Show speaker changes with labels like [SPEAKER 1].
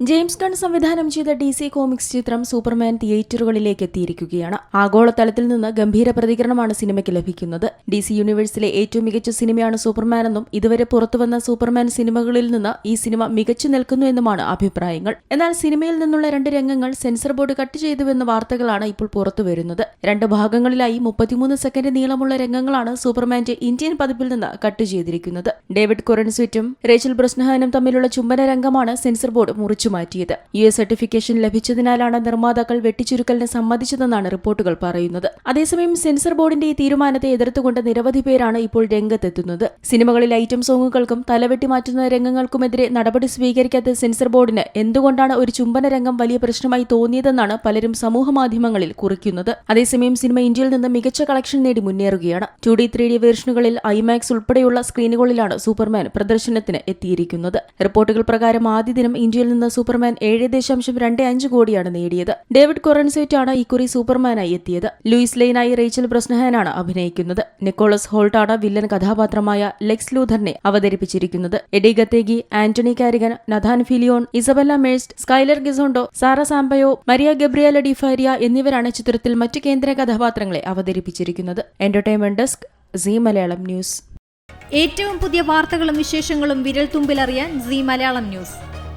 [SPEAKER 1] James Gunn സംവിധാനം ചെയ്ത D C comics ചിത്രം സൂപ്പർമാൻ തിയേറ്ററുകളിലേക്ക് എത്തിയിരിക്കുകയാണ്. ആഗോളതലത്തിൽ നിന്ന് ഗംഭീര പ്രതികരണമാണ് സിനിമയ്ക്ക് ലഭിക്കുന്നത്. ഡി സി യൂണിവേഴ്സിലെ ഏറ്റവും മികച്ച സിനിമയാണ് സൂപ്പർമാൻ എന്നും ഇതുവരെ പുറത്തുവന്ന സൂപ്പർമാൻ സിനിമകളിൽ നിന്ന് ഈ സിനിമ മികച്ചു നിൽക്കുന്നു എന്നുമാണ് അഭിപ്രായങ്ങൾ. എന്നാൽ സിനിമയിൽ നിന്നുള്ള രണ്ട് രംഗങ്ങൾ സെൻസർ ബോർഡ് കട്ട് ചെയ്തുവെന്ന വാർത്തകളാണ് ഇപ്പോൾ പുറത്തുവരുന്നത്. രണ്ട് ഭാഗങ്ങളിലായി മുപ്പത്തിമൂന്ന് സെക്കൻഡ് നീളമുള്ള രംഗങ്ങളാണ് സൂപ്പർമാന്റെ ഇന്ത്യൻ പതിപ്പിൽ നിന്ന് കട്ട് ചെയ്തിരിക്കുന്നത്. ഡേവിഡ് കൊറൻസ്വിറ്റും റേച്ചൽ ബ്രസ്നഹാനും തമ്മിലുള്ള ചുംബന രംഗമാണ് സെൻസർ ബോർഡ് മുറിച്ചു മാറ്റിയത്. യു എസ് സർട്ടിഫിക്കേഷൻ ലഭിച്ചതിനാലാണ് നിർമ്മാതാക്കൾ വെട്ടിച്ചുരുക്കലിന് സമ്മതിച്ചതെന്നാണ് റിപ്പോർട്ടുകൾ പറയുന്നത്. അതേസമയം സെൻസർ ബോർഡിന്റെ ഈ തീരുമാനത്തെ എതിർത്തുകൊണ്ട് നിരവധി പേരാണ് ഇപ്പോൾ രംഗത്തെത്തുന്നത്. സിനിമകളിൽ ഐറ്റം സോങ്ങുകൾക്കും തലവെട്ടി മാറ്റുന്ന രംഗങ്ങൾക്കുമെതിരെ നടപടി സ്വീകരിക്കാത്ത സെൻസർ ബോർഡിന് എന്തുകൊണ്ടാണ് ഒരു ചുംബന രംഗം വലിയ പ്രശ്നമായി തോന്നിയതെന്നാണ് പലരും സമൂഹ മാധ്യമങ്ങളിൽ കുറിക്കുന്നത്. അതേസമയം സിനിമ ഇന്ത്യയിൽ നിന്ന് മികച്ച കളക്ഷൻ നേടി മുന്നേറുകയാണ്. ടു ഡി ത്രീ ഡി വേർഷനുകളിൽ ഐമാക്സ് ഉൾപ്പെടെയുള്ള സ്ക്രീനുകളിലാണ് സൂപ്പർമാൻ പ്രദർശനത്തിന് എത്തിയിരിക്കുന്നത്. റിപ്പോർട്ടുകൾ പ്രകാരം ആദ്യ ദിനം ഇന്ത്യയിൽ നിന്ന് സൂപ്പർമാൻ ഏഴ് ദശാംശം രണ്ട് അഞ്ച് കോടിയാണ് നേടിയത്. ഡേവിഡ് കൊറൻസേറ്റ് ആണ് ഇക്കുറി സൂപ്പർമാനായി എത്തിയത്. ലൂയിസ് ലെയിനായി റേച്ചൽ ബ്രസ്നഹാനാണ് അഭിനയിക്കുന്നത്. നിക്കോളസ് ഹോൾട്ടാണ് വില്ലൻ കഥാപാത്രമായ ലെക്സ് ലൂഥറിനെ അവതരിപ്പിച്ചിരിക്കുന്നത്. Edi Gathegi Anthony Carrigan Nathan Fillion Isabela Merced Skyler Gisondo Sara Sampaio Maria Gabriela de Faria എന്നിവരാണ് ചിത്രത്തിൽ മറ്റു കേന്ദ്ര കഥാപാത്രങ്ങളെ അവതരിപ്പിച്ചിരിക്കുന്നത്. Entertainment desk C Malayalam news.
[SPEAKER 2] ഏറ്റവും പുതിയ വാർത്തകളും വിശേഷങ്ങളും വിരൽ തുമ്പിലറിയാൻ സി മലയാളം ന്യൂസ്.